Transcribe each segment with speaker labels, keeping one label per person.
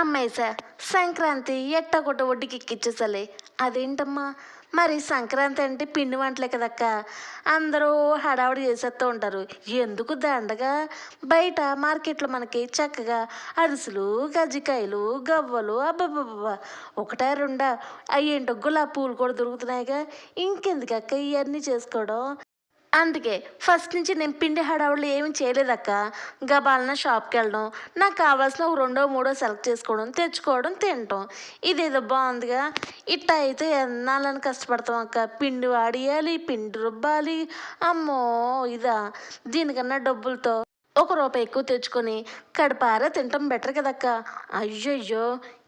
Speaker 1: అమ్మాయి సార్ సంక్రాంతి ఎట్టకొట్ట ఒడ్డుకి ఎక్కిచ్చేసలే. అదేంటమ్మా? మరి సంక్రాంతి అంటే పిండి వంటలే కదక్క? అందరూ హడావుడి చేసేస్తూ ఉంటారు. ఎందుకు దండగా? బయట మార్కెట్లో మనకి చక్కగా అరిసెలు గజ్జికాయలు గవ్వలు అబ్బబ్బబ్బా ఒకటా రెండా? అయ్యేంటో గులాబీ పూలు కూడా దొరుకుతున్నాయిగా. ఇంకెందుకక్క ఇవన్నీ చేసుకోవడం? అందుకే ఫస్ట్ నుంచి నేను పిండి హడావుళ్ళు ఏమి చేయలేదక్క. గబాలన షాప్కి వెళ్ళడం నాకు కావాల్సిన ఒక రెండో మూడో సెలెక్ట్ చేసుకోవడం తెచ్చుకోవడం తినటం. ఇదేదో బాగుందిగా. ఇట్ట అయితే ఎన్నాళ్ళని కష్టపడతాం అక్క. పిండి వాడియాలి పిండి రుబ్బాలి. అమ్మో ఇదా. దీనికన్నా డబ్బులతో ఒక రూపాయి ఎక్కువ తెచ్చుకొని కడుపారా తినటం బెటర్ కదక్క. అయ్యయ్యో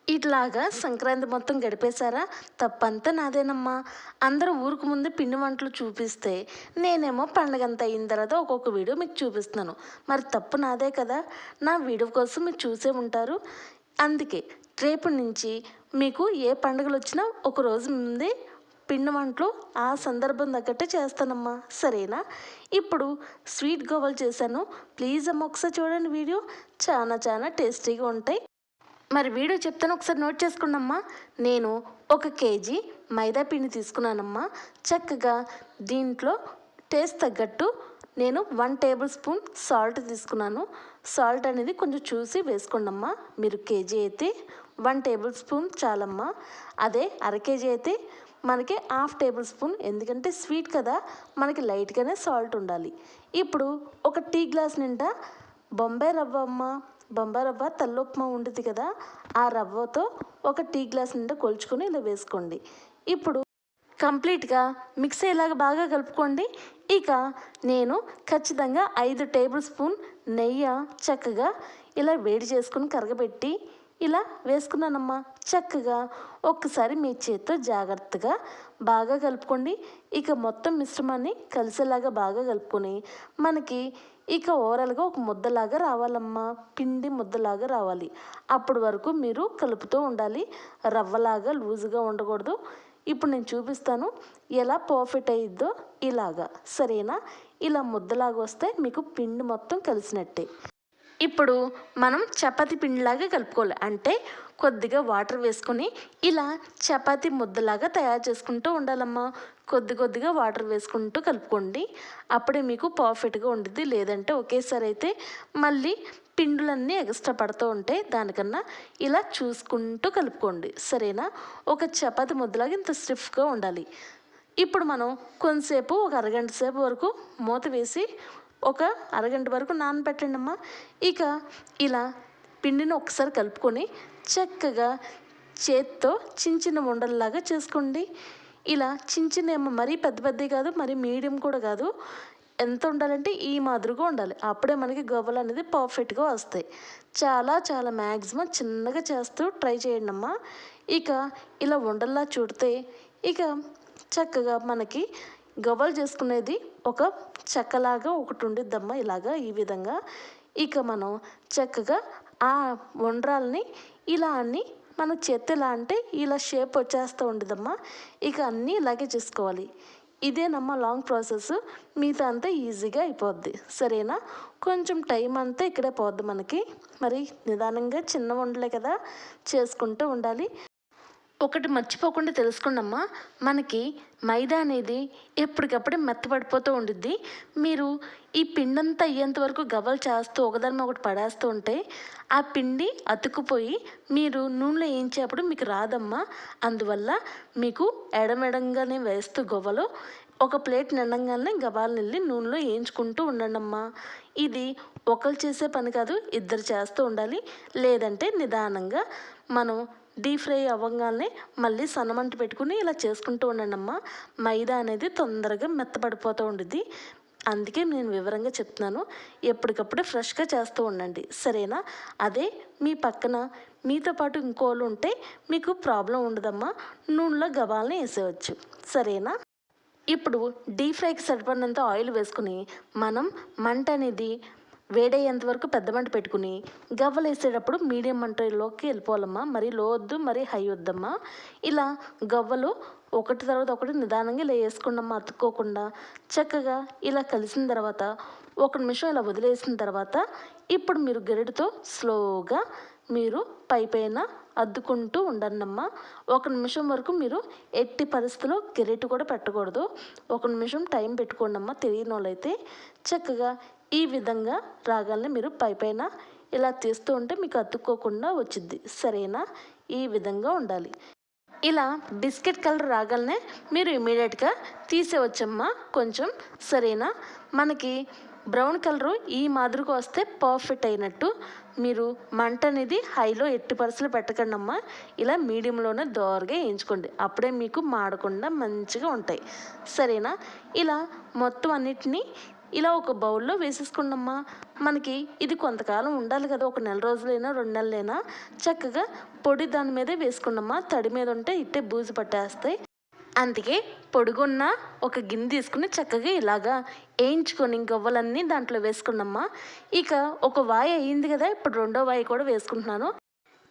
Speaker 1: ఇట్లాగా సంక్రాంతి మొత్తం గడిపేశారా? తప్పంతా నాదేనమ్మా. అందరూ ఊరికి ముందు పిండి వంటలు చూపిస్తే నేనేమో పండగంతా అయిన తర్వాత ఒక్కొక్క వీడియో మీకు చూపిస్తున్నాను. మరి తప్పు నాదే కదా? నా వీడియో కోసం మీరు చూసే ఉంటారు. అందుకే రేపు నుంచి మీకు ఏ పండుగలు వచ్చినా ఒక రోజు ముందే పిండి వంటలు ఆ సందర్భం తగ్గట్టే చేస్తానమ్మా. సరేనా? ఇప్పుడు స్వీట్ గోవలు చేశాను. ప్లీజ్ అమ్మ ఒకసారి చూడండి వీడియో. చాలా చాలా టేస్టీగా ఉంటాయి. మరి వీడియో చెప్తాను ఒకసారి నోట్ చేసుకున్నమ్మా. నేను ఒక కేజీ మైదా పిండి తీసుకున్నానమ్మా. చక్కగా దీంట్లో టేస్ట్ తగ్గట్టు నేను వన్ టేబుల్ స్పూన్ సాల్ట్ తీసుకున్నాను. సాల్ట్ అనేది కొంచెం చూసి వేసుకోండమ్మా. మీరు కేజీ అయితే వన్ టేబుల్ స్పూన్ చాలమ్మా. అదే అర కేజీ అయితే మనకి హాఫ్ టేబుల్ స్పూన్ ఎందుకంటే స్వీట్ కదా మనకి లైట్గానే సాల్ట్ ఉండాలి. ఇప్పుడు ఒక టీ గ్లాస్ నిండా బొంబాయి రవ్వ అమ్మ. బొంబారవ్వ తల్లుప్మా తెల్లొప్మా ఉంటుంది కదా ఆ రవ్వతో ఒక టీ గ్లాస్ నిండా కొలుచుకొని ఇలా వేసుకోండి. ఇప్పుడు కంప్లీట్గా మిక్స్ అయ్యేలాగా బాగా కలుపుకోండి. ఇక నేను ఖచ్చితంగా ఐదు టేబుల్ స్పూన్ నెయ్యి చక్కగా ఇలా వేడి చేసుకుని కరగబెట్టి ఇలా వేసుకున్నానమ్మా. చక్కగా ఒక్కసారి మీ చేతితో జాగ్రత్తగా బాగా కలుపుకోండి. ఇక మొత్తం మిశ్రమాన్ని కలిసేలాగా బాగా కలుపుకొని మనకి ఇక ఓవరాల్గా ఒక ముద్దలాగా రావాలమ్మా. పిండి ముద్దలాగా రావాలి. అప్పటి వరకు మీరు కలుపుతూ ఉండాలి. రవ్వలాగా లూజుగా ఉండకూడదు. ఇప్పుడు నేను చూపిస్తాను ఎలా పర్ఫెక్ట్ అయ్యిద్దో ఇలాగా. సరేనా? ఇలా ముద్దలాగా వస్తే మీకు పిండి మొత్తం కలిసినట్టే. ఇప్పుడు మనం చపాతి పిండిలాగా కలుపుకోవాలి. అంటే కొద్దిగా వాటర్ వేసుకొని ఇలా చపాతి ముద్దలాగా తయారు చేసుకుంటూ ఉండాలమ్మా. కొద్ది కొద్దిగా వాటర్ వేసుకుంటూ కలుపుకోండి. అప్పుడే మీకు పర్ఫెక్ట్గా ఉండిద్ది. లేదంటే ఒకేసారి అయితే మళ్ళీ పిండులన్నీ ఎక్స్ట్రా పడుతూ ఉంటాయి దానికన్నా ఇలా చూసుకుంటూ కలుపుకోండి. సరేనా? ఒక చపాతి ముద్దలాగా ఇంత స్టిఫ్గా ఉండాలి. ఇప్పుడు మనం కొంతసేపు ఒక అరగంట సేపు వరకు మూత వేసి ఒక అరగంట వరకు నానబెట్టండి అమ్మా ఇక ఇలా పిండిని ఒకసారి కలుపుకొని చక్కగా చేత్తో చిన్న చిన్న ఉండల్లాగా చేసుకోండి. ఇలా చిన్న చిన్న ఏమో మరీ పెద్ద పెద్దవి కాదు మరీ మీడియం కూడా కాదు. ఎంత ఉండాలంటే ఈ మాదిరిగా ఉండాలి. అప్పుడే మనకి గవ్వలు అనేది పర్ఫెక్ట్గా వస్తాయి. చాలా చాలా మ్యాక్సిమం చిన్నగా చేస్తూ ట్రై చేయండి అమ్మా ఇక ఇలా ఉండల్లా చూడితే ఇక చక్కగా మనకి గవ్వలు చేసుకునేది ఒక చెక్కలాగా ఒకటి ఉండిద్దమ్మా ఇలాగా ఈ విధంగా. ఇక మనం చక్కగా ఆ వండ్రాల్ని ఇలా అన్ని మనం చేతిలా అంటే ఇలా షేప్ వచ్చేస్తూ ఉండదమ్మా ఇక అన్నీ ఇలాగే చేసుకోవాలి. ఇదేనమ్మా లాంగ్ ప్రాసెస్. మిగతా అంతా ఈజీగా అయిపోద్ది. సరేనా? కొంచెం టైం అంతా ఇక్కడే పోద్ది మనకి. మరి నిదానంగా చిన్న వండలే కదా? చేసుకుంటూ ఉండాలి. ఒకటి మర్చిపోకుండా తెలుసుకోండమ్మా మనకి మైదా అనేది ఎప్పటికప్పుడు మెత్తపడిపోతూ ఉండిద్ది. మీరు ఈ పిండంతా అయ్యేంత వరకు గవ్వలు చేస్తూ ఒకదాని ఒకటి పడేస్తూ ఉంటే ఆ పిండి అతుక్కుపోయి మీరు నూనెలో వేయించేప్పుడు మీకు రాదమ్మా. అందువల్ల మీకు ఎడమెడంగానే వేస్తూ గవ్వలు ఒక ప్లేట్ నిండంగానే గబాలు వెళ్ళి నూనెలో వేయించుకుంటూ ఉండండమ్మా. ఇది ఒకరు చేసే పని కాదు ఇద్దరు చేస్తూ ఉండాలి. లేదంటే నిదానంగా మనం డీప్ ఫ్రై అవ్వగానే మళ్ళీ సన్నమంట పెట్టుకుని ఇలా చేసుకుంటూ ఉండండి అమ్మ. మైదా అనేది తొందరగా మెత్తపడిపోతూ ఉండిద్ది. అందుకే నేను వివరంగా చెప్తున్నాను. ఎప్పటికప్పుడు ఫ్రెష్గా చేస్తూ ఉండండి. సరేనా? అదే మీ పక్కన మీతో పాటు ఇంకోళ్ళు ఉంటే మీకు ప్రాబ్లం ఉండదమ్మా. నూనెలో గబాలని వేసేయచ్చు. సరేనా? ఇప్పుడు డీప్ ఫ్రైకి సరిపడినంత ఆయిల్ వేసుకుని మనం మంట అనేది వేడయ్యేంత వరకు పెద్ద మంట పెట్టుకుని గవ్వలు వేసేటప్పుడు మీడియం మంటలోకి వెళ్ళిపోవాలమ్మా. మరి లో వద్దు మరీ హై వద్దమ్మా. ఇలా గవ్వలు ఒకటి తర్వాత ఒకటి నిదానంగా ఇలా వేసుకుండమ్మా అతుక్కోకుండా చక్కగా ఇలా కలిసిన తర్వాత ఒక నిమిషం ఇలా వదిలేసిన తర్వాత ఇప్పుడు మీరు గరిటతో స్లోగా మీరు పై పైన అద్దుకుంటూ ఉండండమ్మా. ఒక నిమిషం వరకు మీరు ఎట్టి పరిస్థితిలో గిరెట్ కూడా పెట్టకూడదు. ఒక నిమిషం టైం పెట్టుకోండి అమ్మా తెలియని వాళ్ళైతే చక్కగా ఈ విధంగా రాగాలని మీరు పై పైన ఇలా తీస్తూ ఉంటే మీకు అతుక్కోకుండా వచ్చింది సరేనా? ఈ విధంగా ఉండాలి. ఇలా బిస్కెట్ కలర్ రాగాలనే మీరు ఇమీడియట్గా తీసేవచ్చమ్మా కొంచెం సరేనా? మనకి బ్రౌన్ కలరు ఈ మాదిరిగా వస్తే పర్ఫెక్ట్ అయినట్టు. మీరు మంట అనేది హైలో ఎట్టి పరిస్థితులు పెట్టకండి అమ్మా ఇలా మీడియంలోనే దోరగా వేయించుకోండి. అప్పుడే మీకు మాడకుండా మంచిగా ఉంటాయి. సరేనా? ఇలా మొత్తం అన్నిటినీ ఇలా ఒక బౌల్లో వేసేసుకోండమ్మా. మనకి ఇది కొంతకాలం ఉండాలి కదా ఒక నెల రోజులైనా రెండు నెలలైనా. చక్కగా పొడి దాని మీదే వేసుకున్నమ్మా తడి మీద ఉంటే ఇట్టే బూజు పట్టేస్తాయి. అందుకే పొడుగున్న ఒక గిన్నె తీసుకుని చక్కగా ఇలాగా వేయించుకొని గవ్వలన్నీ దాంట్లో వేసుకున్నమ్మా ఇక ఒక వాయి అయ్యింది కదా ఇప్పుడు రెండో వాయి కూడా వేసుకుంటున్నాను.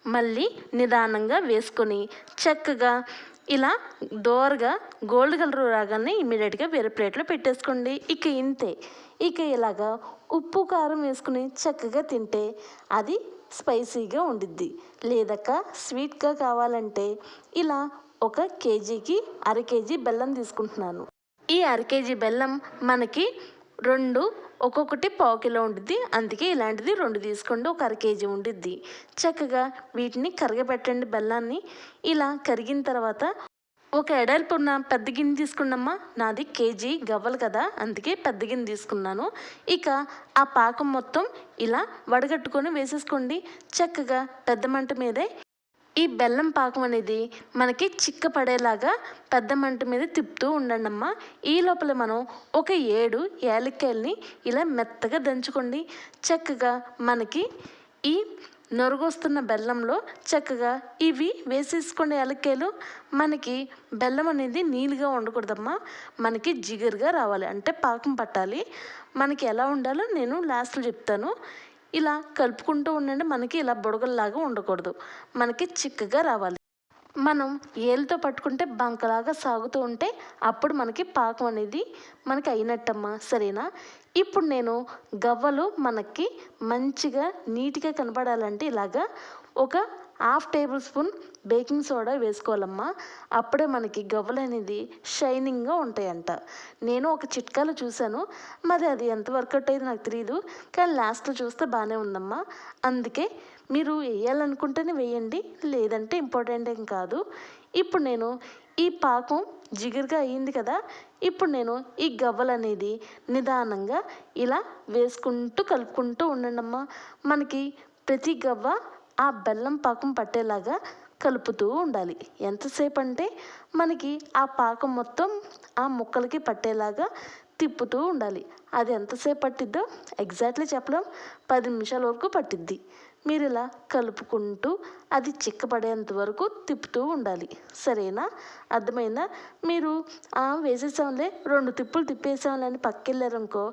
Speaker 1: మళ్ళీ నిదానంగా వేసుకొని చక్కగా ఇలా దోరగా గోల్డ్ కలర్ రాగానే ఇమీడియట్గా వేరే ప్లేట్లో పెట్టేసుకోండి. ఇక ఇంతే. ఇక ఇలాగా ఉప్పు కారం వేసుకుని చక్కగా తింటే అది స్పైసీగా ఉండిద్ది. లేదక్క స్వీట్గా కావాలంటే ఇలా ఒక కేజీకి అర కేజీ బెల్లం తీసుకుంటున్నాను. ఈ అర కేజీ బెల్లం మనకి రెండు ఒక్కొక్కటి పావు కిలో ఉండిద్ది. అందుకే ఇలాంటిది రెండు తీసుకోండి ఒక అర కేజీ ఉండిద్ది. చక్కగా వీటిని కరగబెట్టండి బెల్లాన్ని. ఇలా కరిగిన తర్వాత ఒక ఎడల్పు ఉన్న పెద్ద గిన్నె తీసుకున్నమ్మా. నాది కేజీ గవ్వలు కదా అందుకే పెద్ద గిన్నె తీసుకున్నాను. ఇక ఆ పాకం మొత్తం ఇలా వడగట్టుకొని వేసేసుకోండి. చక్కగా పెద్ద మంట మీదే ఈ బెల్లం పాకం అనేది మనకి చిక్క పడేలాగా పెద్ద మంట మీద తిప్పుతూ ఉండండమ్మా. ఈ లోపల మనం ఒక ఏడు యాలక్కాయల్ని ఇలా మెత్తగా దంచుకోండి. చక్కగా మనకి ఈ నొరుగొస్తున్న బెల్లంలో చక్కగా ఇవి వేసేసుకునే ఏలక్కాయలు మనకి బెల్లం అనేది నీళ్ళుగా ఉండకూడదమ్మా. మనకి జిగురుగా రావాలి అంటే పాకం పట్టాలి. మనకి ఎలా ఉండాలో నేను లాస్ట్లో చెప్తాను. ఇలా కలుపుకుంటూ ఉండండి. మనకి ఇలా బుడగల్లాగా ఉండకూడదు. మనకి చిక్కగా రావాలి. మనం ఏలుతో పట్టుకుంటే బంకలాగా సాగుతూ ఉంటే అప్పుడు మనకి పాకం అనేది మనకి అయినట్టమ్మా. సరేనా? ఇప్పుడు నేను గవ్వలు మనకి మంచిగా నీట్గా కనపడాలంటే ఇలాగా ఒక half tablespoon baking soda వేసుకోవాలమ్మా. అప్పుడే మనకి గవ్వలు అనేది షైనింగ్గా ఉంటాయంట. నేను ఒక చిట్కాలో చూశాను. మరి అది ఎంత వర్కౌట్ అయ్యేది నాకు తెలియదు కానీ లాస్ట్లో చూస్తే బాగానే ఉందమ్మా. అందుకే మీరు వేయాలనుకుంటేనే వేయండి. లేదంటే ఇంపార్టెంట్ ఏం కాదు. ఇప్పుడు నేను ఈ పాకం జిగురుగా అయ్యింది కదా. ఇప్పుడు నేను ఈ గవ్వలు అనేది నిదానంగా ఇలా వేసుకుంటూ కలుపుకుంటూ ఉండండమ్మా. మనకి ప్రతి గవ్వ ఆ బెల్లం పాకం పట్టేలాగా కలుపుతూ ఉండాలి. ఎంతసేపు అంటే మనకి ఆ పాకం మొత్తం ఆ ముక్కలకి పట్టేలాగా తిప్పుతూ ఉండాలి. అది ఎంతసేపు పట్టిద్దో ఎగ్జాక్ట్లీ చెప్పడం పది నిమిషాల వరకు పట్టిద్ది. మీరు ఇలా కలుపుకుంటూ అది చిక్కపడేంత వరకు తిప్పుతూ ఉండాలి. సరేనా? అర్థమైందా? మీరు "ఆ, వేసేసాంలే రెండు తిప్పులు తిప్పేసాంలే అని పక్కెళ్ళారనుకో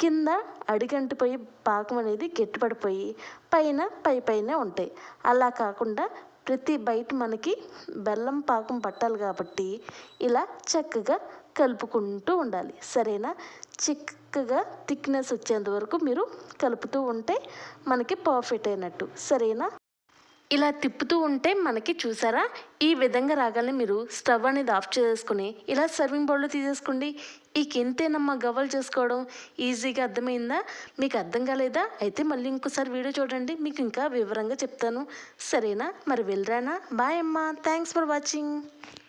Speaker 1: కింద అడిగంటిపోయి పాకం అనేది గట్టిపడిపోయి పైన పై పైనే ఉంటాయి. అలా కాకుండా ప్రతి బయట మనకి బెల్లం పాకం పట్టాలి కాబట్టి ఇలా చక్కగా కలుపుకుంటూ ఉండాలి. సరేనా? చిక్కగా థిక్నెస్ వచ్చేంత వరకు మీరు కలుపుతూ ఉంటే మనకి పర్ఫెక్ట్ అయినట్టు. సరేనా? ఇలా తిప్పుతూ ఉంటే మనకి చూసారా? ఈ విధంగా రాగానే మీరు స్టవ్ అనేది ఆఫ్ చేసుకుని ఇలా సర్వింగ్ బౌల్లో తీసేసుకోండి. ఈ కింతేనమ్మా గవ్వలు చేసుకోవడం ఈజీగా అర్థమైందా? మీకు అర్థం కాలేదా? అయితే మళ్ళీ ఇంకోసారి వీడియో చూడండి. మీకు ఇంకా వివరంగా చెప్తాను. సరేనా? మరి వెళ్ళరానా? బాయ్ అమ్మా. Thanks for watching